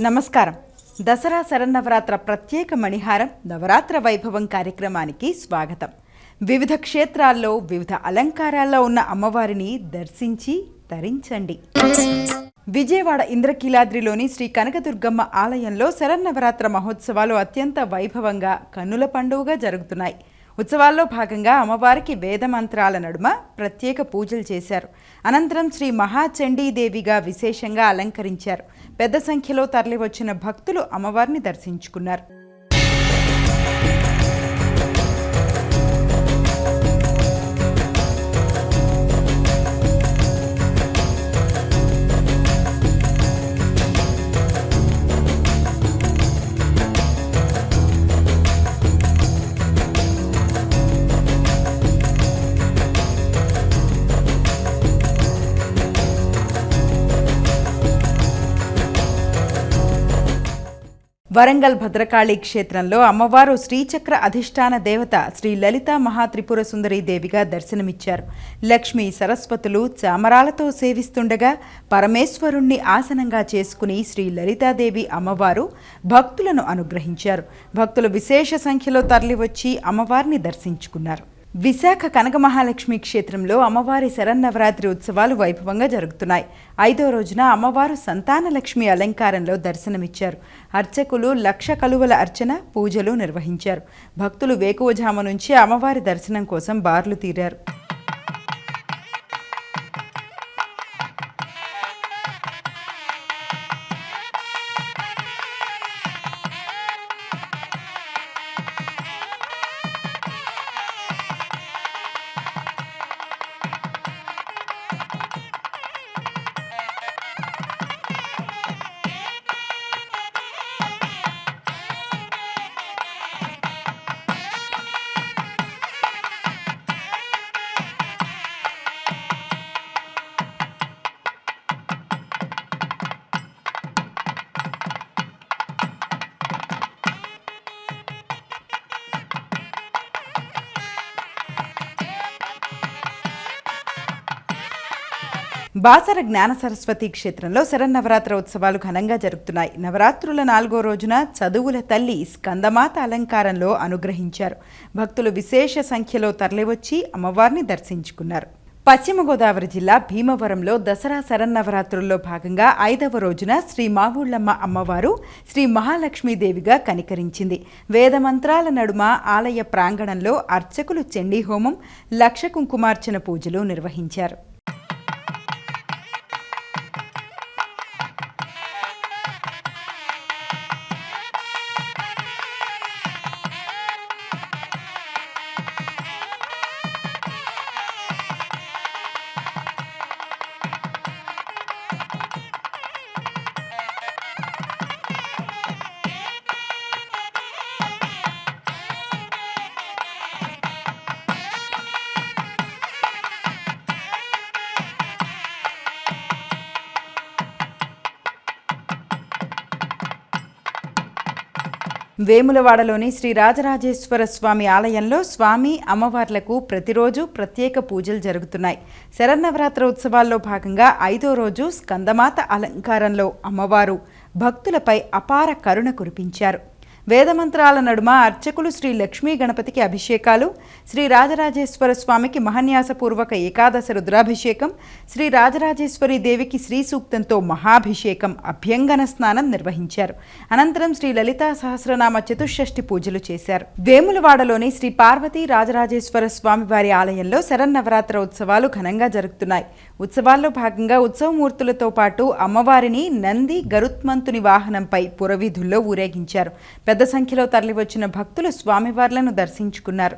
నమస్కారం. దసరా శరన్నవరాత్ర ప్రత్యేక మణిహారం నవరాత్ర వైభవం కార్యక్రమానికి స్వాగతం. వివిధ క్షేత్రాల్లో వివిధ అలంకారాల్లో ఉన్న అమ్మవారిని దర్శించి తరించండి. విజయవాడ ఇంద్రకీలాద్రిలోని శ్రీ కనకదుర్గమ్మ ఆలయంలో శరన్నవరాత్ర మహోత్సవాలు అత్యంత వైభవంగా కన్నుల పండుగగా జరుగుతున్నాయి. ఉత్సవాల్లో భాగంగా అమ్మవారికి వేద మంత్రాల నడుమ ప్రత్యేక పూజలు చేశారు. అనంతరం శ్రీ మహాచండీదేవిగా విశేషంగా అలంకరించారు. పెద్ద సంఖ్యలో తరలివచ్చిన భక్తులు అమ్మవారిని దర్శించుకున్నారు. వరంగల్ భద్రకాళి క్షేత్రంలో అమ్మవారు శ్రీచక్ర అధిష్టాన దేవత శ్రీ లలిత మహాత్రిపుర సుందరి దేవిగా దర్శనమిచ్చారు. లక్ష్మి సరస్వతులు చామరాలతో సేవిస్తుండగా పరమేశ్వరుణ్ణి ఆసనంగా చేసుకుని శ్రీ లలితాదేవి అమ్మవారు భక్తులను అనుగ్రహించారు. భక్తులు విశేష సంఖ్యలో తరలివచ్చి అమ్మవారిని దర్శించుకున్నారు. విశాఖ కనక మహాలక్ష్మి క్షేత్రంలో అమ్మవారి శరన్నవరాత్రి ఉత్సవాలు వైభవంగా జరుగుతున్నాయి. ఐదో రోజున అమ్మవారు సంతానలక్ష్మి అలంకారంలో దర్శనమిచ్చారు. అర్చకులు లక్ష కలువల అర్చన పూజలు నిర్వహించారు. భక్తులు వేకువజామ నుంచి అమ్మవారి దర్శనం కోసం బార్లు తీరారు. బాసర జ్ఞాన సరస్వతి క్షేత్రంలో శరన్నవరాత్ర ఉత్సవాలు ఘనంగా జరుగుతున్నాయి నవరాత్రుల నాలుగో రోజున చదువుల తల్లి స్కందమాత అలంకారంలో అనుగ్రహించారు. భక్తులు విశేష సంఖ్యలో తరలివచ్చి అమ్మవారిని దర్శించుకున్నారు. పశ్చిమ గోదావరి జిల్లా భీమవరంలో దసరా శరన్నవరాత్రుల్లో భాగంగా ఐదవ రోజున శ్రీ మావుళ్ళమ్మ అమ్మవారు శ్రీ మహాలక్ష్మీదేవిగా కనికరించింది. వేదమంత్రాల నడుమ ఆలయ ప్రాంగణంలో అర్చకులు చండీ హోమం లక్ష కుంకుమార్చన పూజలు నిర్వహించారు. వేములవాడలోని శ్రీ రాజరాజేశ్వర స్వామి ఆలయంలో స్వామి అమ్మవార్లకు ప్రతిరోజు ప్రత్యేక పూజలు జరుగుతున్నాయి. శరన్నవరాత్ర ఉత్సవాల్లో భాగంగా ఐదో రోజు స్కందమాత అలంకారంలో అమ్మవారు భక్తులపై అపార కరుణ కురిపించారు. వేదమంత్రాల నడుమ అర్చకులు శ్రీ లక్ష్మీ గణపతికి అభిషేకాలు శ్రీ రాజరాజేశ్వర స్వామికి మహాన్యాసపూర్వక ఏకాదశ రుద్రాభిషేకం శ్రీ రాజరాజేశ్వరి దేవికి శ్రీ సూక్తంతో మహాభిషేకం అభ్యంగన స్నానం నిర్వహించారు. అనంతరం శ్రీ లలితా సహస్రనామ చతుషష్ఠి పూజలు చేశారు. వేములవాడలోని శ్రీ పార్వతీ రాజరాజేశ్వర స్వామి వారి ఆలయంలో శరన్నవరాత్ర ఉత్సవాలు ఘనంగా జరుగుతున్నాయి. ఉత్సవాల్లో భాగంగా ఉత్సవమూర్తులతో పాటు అమ్మవారిని నంది గరుత్మంతుని వాహనంపై పురవీధుల్లో ఊరేగించారు. పెద్ద సంఖ్యలో తరలివచ్చిన భక్తులు స్వామివార్లను దర్శించుకున్నారు.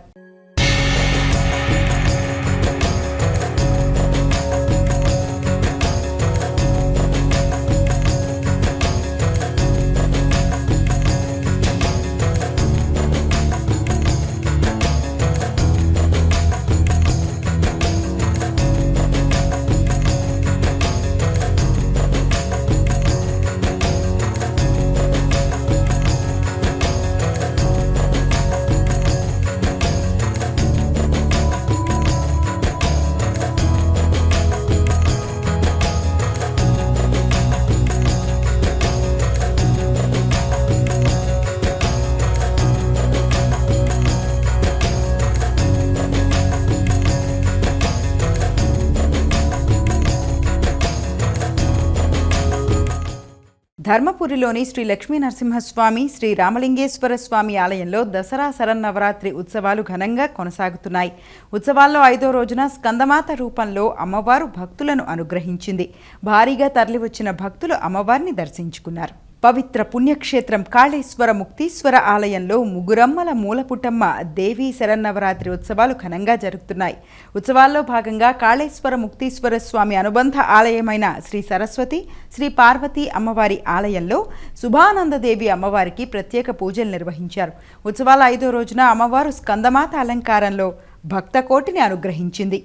ధర్మపురిలోని శ్రీ లక్ష్మీ నరసింహస్వామి శ్రీ రామలింగేశ్వర స్వామి ఆలయంలో దసరా శరన్నవరాత్రి ఉత్సవాలు ఘనంగా కొనసాగుతున్నాయి. ఉత్సవాల్లో ఐదో రోజున స్కందమాత రూపంలో అమ్మవారు భక్తులను అనుగ్రహించింది. భారీగా తరలివచ్చిన భక్తులు అమ్మవారిని దర్శించుకున్నారు. పవిత్ర పుణ్యక్షేత్రం కాళేశ్వర ముక్తీశ్వర ఆలయంలో ముగురమ్మల మూలపుటమ్మ దేవీ శరన్నవరాత్రి ఉత్సవాలు ఘనంగా జరుగుతున్నాయి. ఉత్సవాల్లో భాగంగా కాళేశ్వర ముక్తీశ్వర స్వామి అనుబంధ ఆలయమైన శ్రీ సరస్వతి శ్రీ పార్వతీ అమ్మవారి ఆలయంలో శుభానందదేవి అమ్మవారికి ప్రత్యేక పూజలు నిర్వహించారు. ఉత్సవాల ఐదో రోజున అమ్మవారు స్కందమాత అలంకారంలో భక్త కోటిని అనుగ్రహించింది.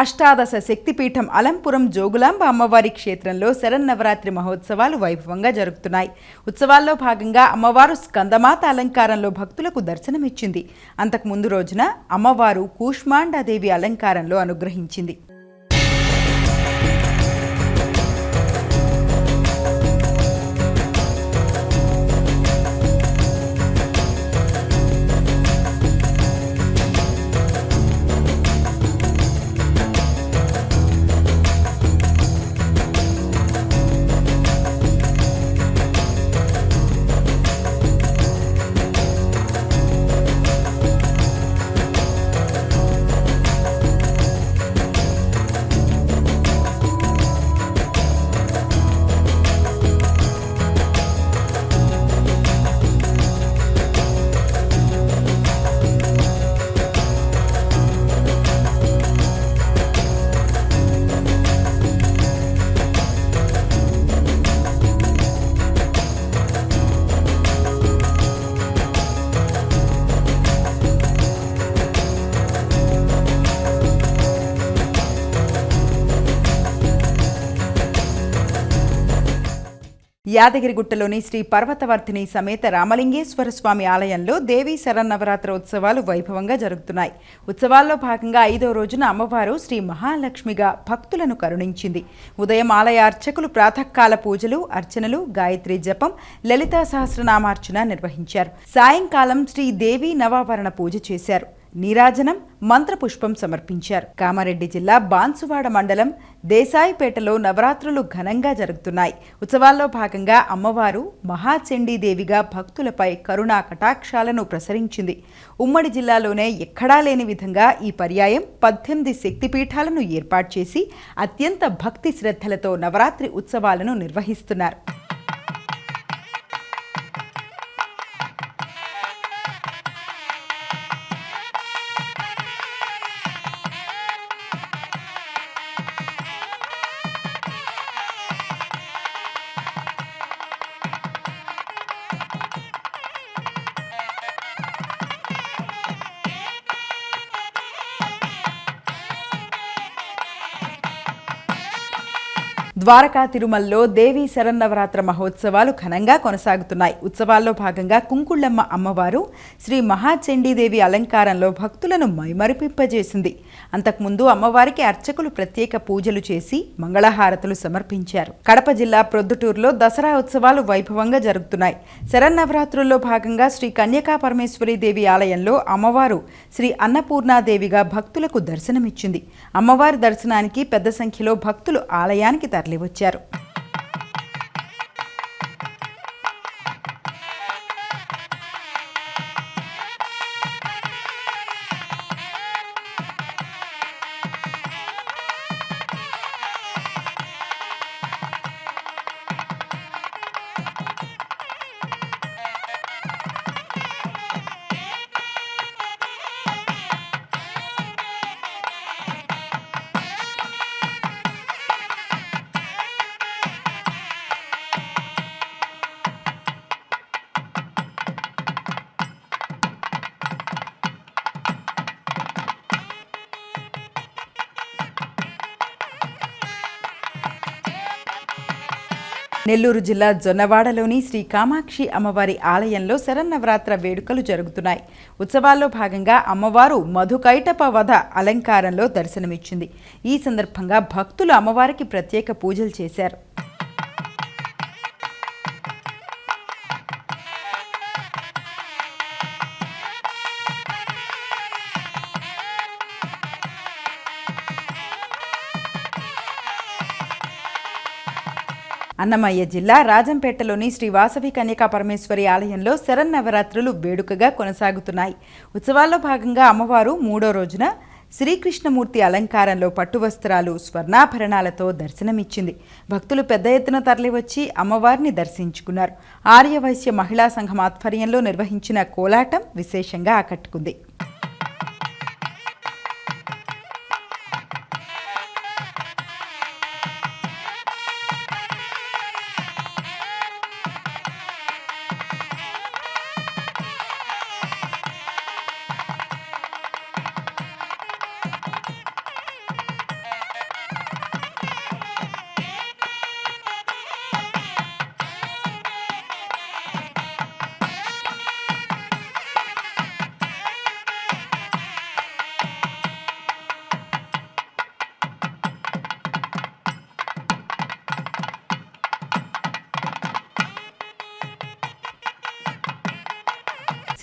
అష్టాదశ శక్తిపీఠం అలంపురం జోగులాంబ అమ్మవారి క్షేత్రంలో శరన్నవరాత్రి మహోత్సవాలు వైభవంగా జరుగుతున్నాయి. ఉత్సవాల్లో భాగంగా అమ్మవారు స్కందమాత అలంకారంలో భక్తులకు దర్శనమిచ్చింది. అంతకు ముందు రోజున అమ్మవారు కూష్మాండాదేవి అలంకారంలో అనుగ్రహించింది. యాదగిరిగుట్టలోని శ్రీ పర్వతవర్తిని సమేత రామలింగేశ్వర స్వామి ఆలయంలో దేవీ శరన్నవరాత్రి ఉత్సవాలు వైభవంగా జరుగుతున్నాయి. ఉత్సవాల్లో భాగంగా ఐదో రోజున అమ్మవారు శ్రీ మహాలక్ష్మిగా భక్తులను కరుణించింది. ఉదయం ఆలయ అర్చకులు ప్రాతకాల పూజలు అర్చనలు గాయత్రి జపం లలితా సహస్రనామార్చన నిర్వహించారు. సాయంకాలం శ్రీ దేవీ నవావరణ పూజ చేశారు. నీరాజనం మంత్రపుష్పం సమర్పించారు. కామారెడ్డి జిల్లా బాన్సువాడ మండలం దేశాయిపేటలో నవరాత్రులు ఘనంగా జరుగుతున్నాయి. ఉత్సవాల్లో భాగంగా అమ్మవారు మహాచండీదేవిగా భక్తులపై కరుణా కటాక్షాలను ప్రసరించింది. ఉమ్మడి జిల్లాలోనే ఎక్కడా లేని విధంగా ఈ పర్యాయం పద్దెనిమిది శక్తిపీఠాలను ఏర్పాటు చేసి అత్యంత భక్తి శ్రద్ధలతో నవరాత్రి ఉత్సవాలను నిర్వహిస్తున్నారు. ద్వారకా తిరుమలలో దేవీ శరన్నవరాత్ర మహోత్సవాలు ఘనంగా కొనసాగుతున్నాయి. ఉత్సవాల్లో భాగంగా కుంకుళ్ళమ్మ అమ్మవారు శ్రీ మహాచండీదేవి అలంకారంలో భక్తులను మైమరిపింపజేసింది. అంతకుముందు అమ్మవారికి అర్చకులు ప్రత్యేక పూజలు చేసి మంగళహారతులు సమర్పించారు. కడప జిల్లా ప్రొద్దుటూరులో దసరా ఉత్సవాలు వైభవంగా జరుగుతున్నాయి. శరన్నవరాత్రుల్లో భాగంగా శ్రీ కన్యకా పరమేశ్వరి దేవి ఆలయంలో అమ్మవారు శ్రీ అన్నపూర్ణాదేవిగా భక్తులకు దర్శనమిచ్చింది. అమ్మవారి దర్శనానికి పెద్ద సంఖ్యలో భక్తులు ఆలయానికి తరలి తరలివచ్చారు నెల్లూరు జిల్లా జొన్నవాడలోని శ్రీ కామాక్షి అమ్మవారి ఆలయంలో శరన్నవరాత్ర వేడుకలు జరుగుతున్నాయి. ఉత్సవాల్లో భాగంగా అమ్మవారు మధుకైటప వధ అలంకారంలో దర్శనమిచ్చింది. ఈ సందర్భంగా భక్తులు అమ్మవారికి ప్రత్యేక పూజలు చేశారు. అన్నమయ్య జిల్లా రాజంపేటలోని శ్రీ వాసవి కన్యకా పరమేశ్వరి ఆలయంలో శరన్నవరాత్రులు వేడుకగా కొనసాగుతున్నాయి. ఉత్సవాల్లో భాగంగా అమ్మవారు మూడో రోజున శ్రీకృష్ణమూర్తి అలంకారంలో పట్టువస్త్రాలు స్వర్ణాభరణాలతో దర్శనమిచ్చింది. భక్తులు పెద్ద ఎత్తున తరలివచ్చి అమ్మవారిని దర్శించుకున్నారు. ఆర్యవైశ్య మహిళా సంఘం ఆధ్వర్యంలో నిర్వహించిన కోలాటం విశేషంగా ఆకట్టుకుంది.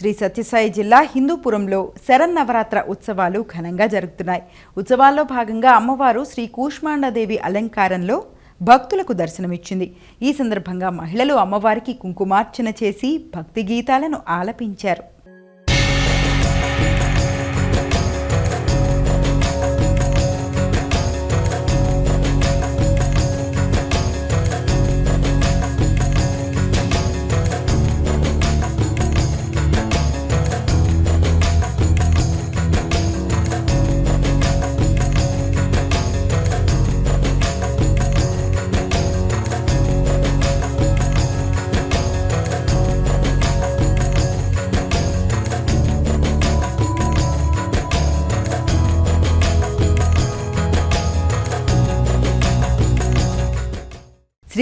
శ్రీ సత్యసాయి జిల్లా హిందూపురంలో శరన్నవరాత్ర ఉత్సవాలు ఘనంగా జరుగుతున్నాయి. ఉత్సవాల్లో భాగంగా అమ్మవారు శ్రీ కూష్మాండదేవి అలంకారంలో భక్తులకు దర్శనమిచ్చింది. ఈ సందర్భంగా మహిళలు అమ్మవారికి కుంకుమార్చన చేసి భక్తి గీతాలను ఆలపించారు.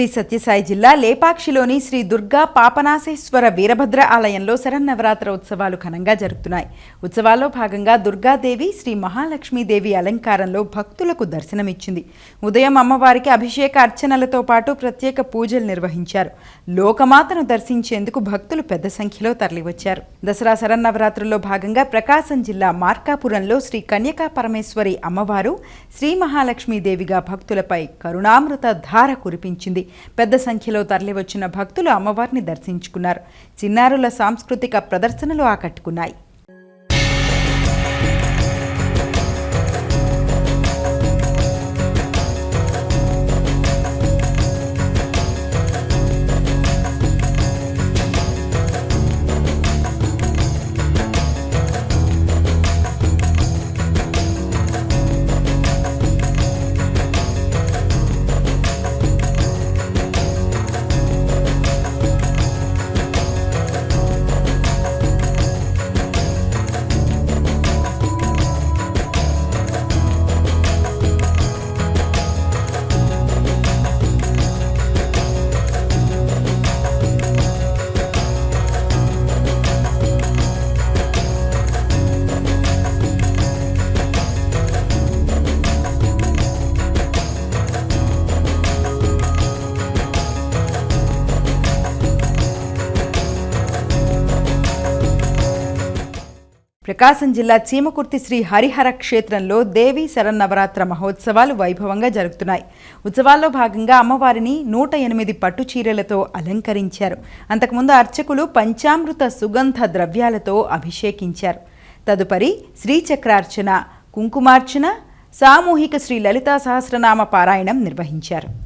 శ్రీ సత్యసాయి జిల్లా లేపాక్షిలోని శ్రీ దుర్గా పాపనాశేశ్వర వీరభద్ర ఆలయంలో శరన్నవరాత్ర ఉత్సవాలు ఘనంగా జరుగుతున్నాయి. ఉత్సవాల్లో భాగంగా దుర్గాదేవి శ్రీ మహాలక్ష్మీదేవి అలంకారంలో భక్తులకు దర్శనమిచ్చింది. ఉదయం అమ్మవారికి అభిషేక అర్చనలతో పాటు ప్రత్యేక పూజలు నిర్వహించారు. లోకమాతను దర్శించేందుకు భక్తులు పెద్ద సంఖ్యలో తరలివచ్చారు. దసరా శరన్నవరాత్రుల్లో భాగంగా ప్రకాశం జిల్లా మార్కాపురంలో శ్రీ కన్యకా పరమేశ్వరి అమ్మవారు శ్రీ మహాలక్ష్మీదేవిగా భక్తులపై కరుణామృత ధార కురిపించింది. పెద్ద సంఖ్యలో తరలివచ్చిన భక్తులు అమ్మవారిని దర్శించుకున్నారు. చిన్నారుల సాంస్కృతిక ప్రదర్శనలు ఆకట్టుకున్నాయి. ప్రకాశం జిల్లా చీమకుర్తి శ్రీ హరిహర క్షేత్రంలో దేవి శరన్నవరాత్ర మహోత్సవాలు వైభవంగా జరుగుతున్నాయి. ఉత్సవాల్లో భాగంగా అమ్మవారిని నూట ఎనిమిది పట్టు చీరలతో అలంకరించారు. అంతకుముందు అర్చకులు పంచామృత సుగంధ ద్రవ్యాలతో అభిషేకించారు. తదుపరి శ్రీచక్రార్చన కుంకుమార్చన సామూహిక శ్రీ లలితా సహస్రనామ పారాయణం నిర్వహించారు.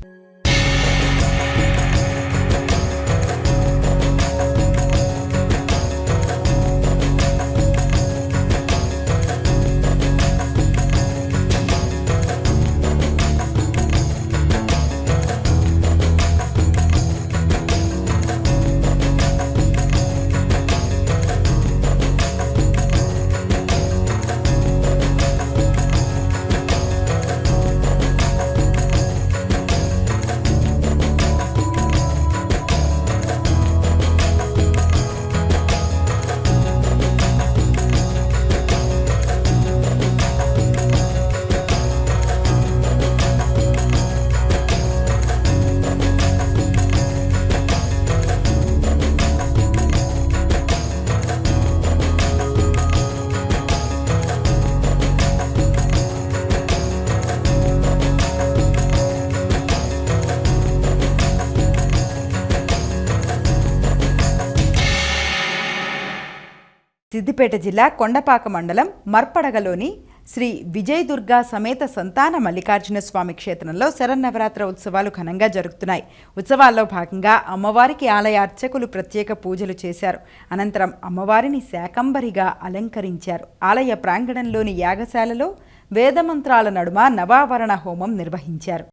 సిద్దిపేట జిల్లా కొండపాక మండలం మర్పడగలోని శ్రీ విజయ దుర్గా సమేత సంతాన మల్లికార్జున స్వామి క్షేత్రంలో శరన్నవరాత్ర ఉత్సవాలు ఘనంగా జరుగుతున్నాయి. ఉత్సవాల్లో భాగంగా అమ్మవారికి ఆలయ అర్చకులు ప్రత్యేక పూజలు చేశారు. అనంతరం అమ్మవారిని శాకంబరిగా అలంకరించారు. ఆలయ ప్రాంగణంలోని యాగశాలలో వేదమంత్రాల నడుమ నవావరణ హోమం నిర్వహించారు.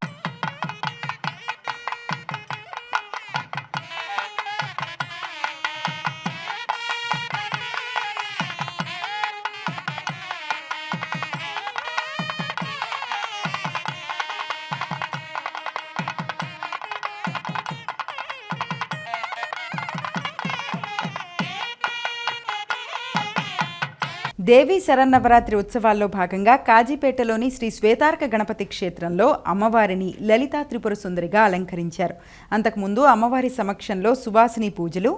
దేవీ శరన్నవరాత్రి ఉత్సవాల్లో భాగంగా కాజీపేటలోని శ్రీ శ్వేతార్క గణపతి క్షేత్రంలో అమ్మవారిని లలితా త్రిపుర సుందరిగా అలంకరించారు. అంతకుముందు అమ్మవారి సమక్షంలో సువాసిని పూజలు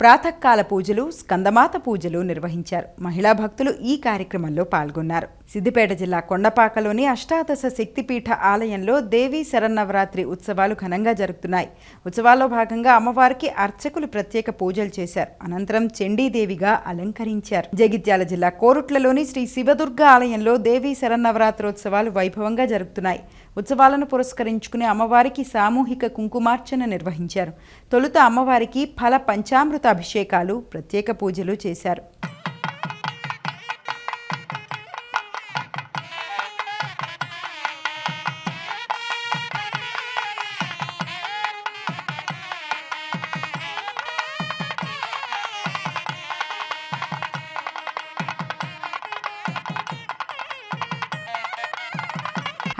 ప్రాతకాల పూజలు స్కందమాత పూజలు నిర్వహించారు. మహిళా భక్తులు ఈ కార్యక్రమంలో పాల్గొన్నారు. సిద్దిపేట జిల్లా కొండపాకలోని అష్టాదశ శక్తిపీఠ ఆలయంలో దేవీ శరన్నవరాత్రి ఉత్సవాలు ఘనంగా జరుగుతున్నాయి ఉత్సవాల్లో భాగంగా అమ్మవారికి అర్చకులు ప్రత్యేక పూజలు చేశారు. అనంతరం చండీదేవిగా అలంకరించారు. జగిత్యాల జిల్లా కోరుట్లలోని శ్రీ శివదుర్గ ఆలయంలో దేవీ శరన్నవరాత్రోత్సవాలు వైభవంగా జరుగుతున్నాయి ఉత్సవాలను పురస్కరించుకుని అమ్మవారికి సామూహిక కుంకుమార్చన నిర్వహించారు. తొలుత అమ్మవారికి ఫల పంచామృత అభిషేకాలు ప్రత్యేక పూజలు చేశారు.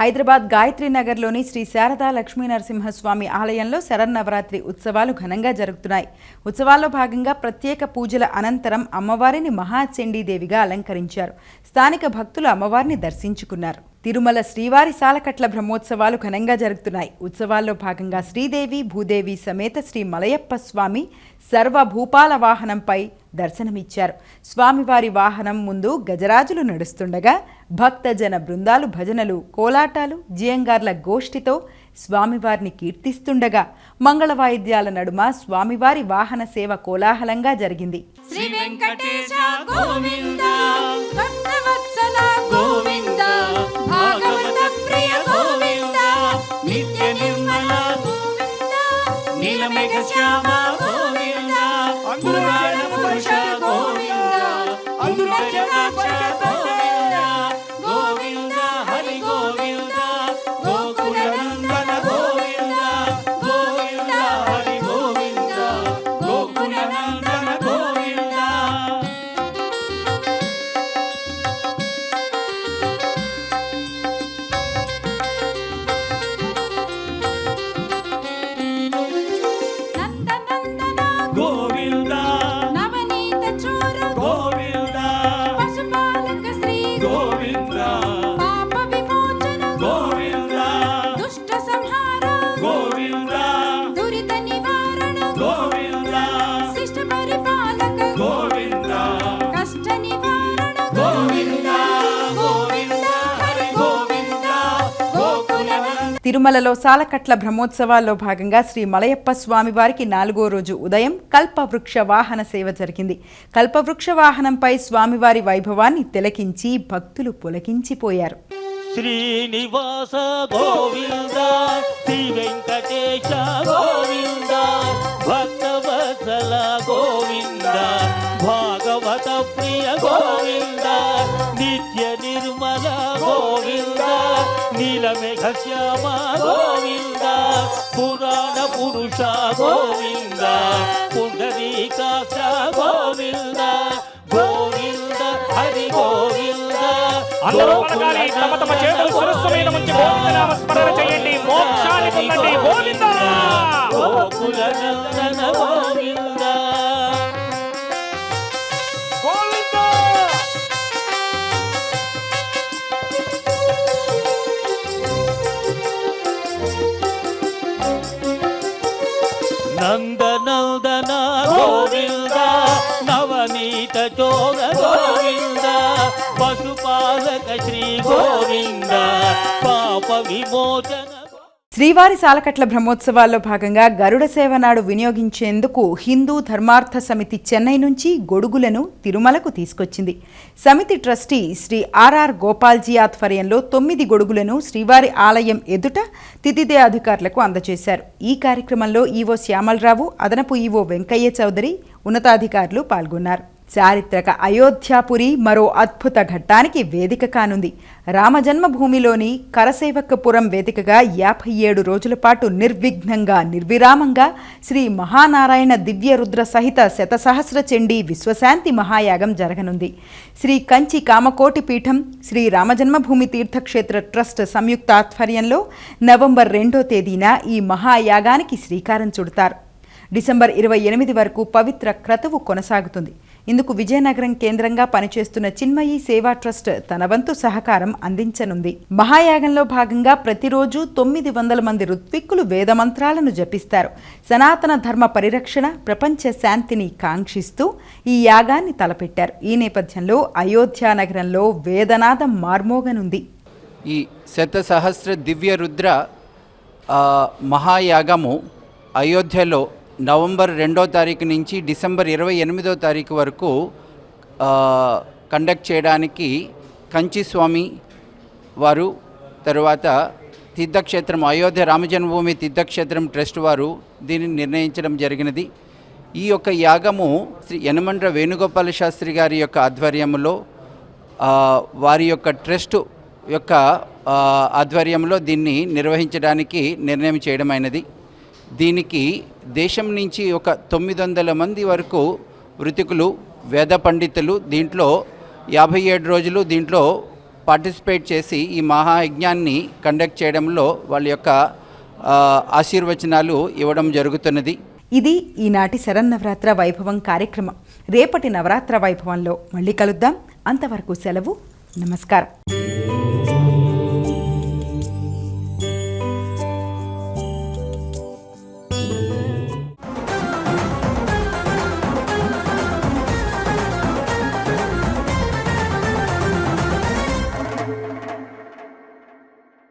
హైదరాబాద్ గాయత్రి నగర్లోని శ్రీ శారదా లక్ష్మీ నరసింహస్వామి ఆలయంలో శరన్నవరాత్రి ఉత్సవాలు ఘనంగా జరుగుతున్నాయి. ఉత్సవాల్లో భాగంగా ప్రత్యేక పూజల అనంతరం అమ్మవారిని మహాచండీదేవిగా అలంకరించారు. స్థానిక భక్తులు అమ్మవారిని దర్శించుకున్నారు. తిరుమల శ్రీవారి సాలకట్ల బ్రహ్మోత్సవాలు ఘనంగా జరుగుతున్నాయి. ఉత్సవాల్లో భాగంగా శ్రీదేవి భూదేవి సమేత శ్రీ మలయప్ప స్వామి సర్వభూపాల వాహనంపై దర్శనమిచ్చారు. స్వామివారి వాహనం ముందు గజరాజులు నడుస్తుండగా భక్తజన బృందాలు భజనలు కోలాటాలు జియంగార్ల గోష్ఠితో స్వామివారిని కీర్తిస్తుండగా మంగళ వాయిద్యాల నడుమ స్వామివారి వాహన సేవ కోలాహలంగా జరిగింది. శ్రీ నీలమేఘ శ్యామ గోవింద తిరుమలలో సాలకట్ల బ్రహ్మోత్సవాల్లో భాగంగా శ్రీ మలయప్ప స్వామివారికి నాలుగో రోజు ఉదయం కల్పవృక్ష వాహన సేవ జరిగింది. కల్పవృక్ష వాహనంపై స్వామివారి వైభవాన్ని తిలకించి భక్తులు పులకించిపోయారు. శ్రీనివాస గోవింద శ్రీ వెంకటేశ గోవింద భక్తవత్సల గోవింద భాగవత ప్రియ గోవింద నిత్య నిర్మల గోవింద నీలమేఘ శ్యామ గోవింద పురాణ పురుష గోవింద పుండరీకాక్ష గోవింద గోవింద హరి గోవింద. అందరూ తమ తమ చేతులు ఉంచి గోవిందనామ స్మరణ చేయండి మోక్షాన్ని పొందండి గోవింద విమోచన శ్రీవారి సాలకట్ల బ్రహ్మోత్సవాల్లో భాగంగా గరుడ సేవ నాడు వినియోగించేందుకు హిందూ ధర్మార్థ సమితి చెన్నై నుంచి గొడుగులను తిరుమలకు తీసుకొచ్చింది. సమితి ట్రస్టీ శ్రీ ఆర్ఆర్ గోపాల్జీ ఆధ్వర్యంలో తొమ్మిది గొడుగులను శ్రీవారి ఆలయం ఎదుట తితిదే అధికారులకు అందజేశారు. ఈ కార్యక్రమంలో ఈవో శ్యామలరావు అదనపు ఈవో వెంకయ్య చౌదరి ఉన్నతాధికారులు పాల్గొన్నారు. చారిత్రక అయోధ్యాపురి మరో అద్భుత ఘట్టానికి వేదిక కానుంది. రామజన్మభూమిలోని కరసేవకపురం వేదికగా యాభై ఏడు రోజుల పాటు నిర్విఘ్నంగా నిర్విరామంగా శ్రీ మహానారాయణ దివ్యరుద్ర సహిత శతసహస్ర చండీ విశ్వశాంతి మహాయాగం జరగనుంది. శ్రీ కంచి కామకోటి పీఠం శ్రీ రామజన్మభూమి తీర్థక్షేత్ర ట్రస్ట్ సంయుక్త ఆధ్వర్యంలో నవంబర్ రెండో తేదీన ఈ మహాయాగానికి శ్రీకారం చుడతారు. డిసెంబర్ ఇరవై ఎనిమిది వరకు పవిత్ర క్రతువు కొనసాగుతుంది. ఇందుకు విజయనగరం కేంద్రంగా పనిచేస్తున్న చిన్మయి సేవా ట్రస్ట్ తన వంతు సహకారం అందించనుంది. మహాయాగంలో భాగంగా ప్రతిరోజు తొమ్మిది వందల మంది ఋత్విక్కులు వేదమంత్రాలను జపిస్తారు. సనాతన ధర్మ పరిరక్షణ ప్రపంచ శాంతిని కాంక్షిస్తూ ఈ యాగాన్ని తలపెట్టారు. ఈ నేపథ్యంలో అయోధ్య నగరంలో వేదనాదం మార్మోగనుంది. ఈ శతసహస్ర దివ్య రుద్ర మహాయాగము అయోధ్యలో నవంబర్ రెండో తారీఖు నుంచి డిసెంబర్ ఇరవై ఎనిమిదో తారీఖు వరకు కండక్ట్ చేయడానికి కంచి స్వామి వారు తరువాత తీర్థక్షేత్రం అయోధ్య రామజన్మభూమి తీర్థక్షేత్రం ట్రస్ట్ వారు దీనిని నిర్ణయించడం జరిగినది. ఈ యొక్క యాగము శ్రీ యనమండ్ర వేణుగోపాల శాస్త్రి గారి యొక్క ఆధ్వర్యంలో వారి యొక్క ట్రస్ట్ యొక్క ఆధ్వర్యంలో దీన్ని నిర్వహించడానికి నిర్ణయం చేయడమైనది. దీనికి దేశం నుంచి ఒక తొమ్మిది వందల మంది వరకు వృతికులు వేద పండితులు దీంట్లో యాభై ఏడు రోజులు దీంట్లో పార్టిసిపేట్ చేసి ఈ మహాయజ్ఞాన్ని కండక్ట్ చేయడంలో వాళ్ళ యొక్క ఆశీర్వచనాలు ఇవ్వడం జరుగుతున్నది. ఇది ఈనాటి శరన్నవరాత్ర వైభవం కార్యక్రమం. రేపటి నవరాత్ర వైభవంలో మళ్ళీ కలుద్దాం. అంతవరకు సెలవు. నమస్కారం.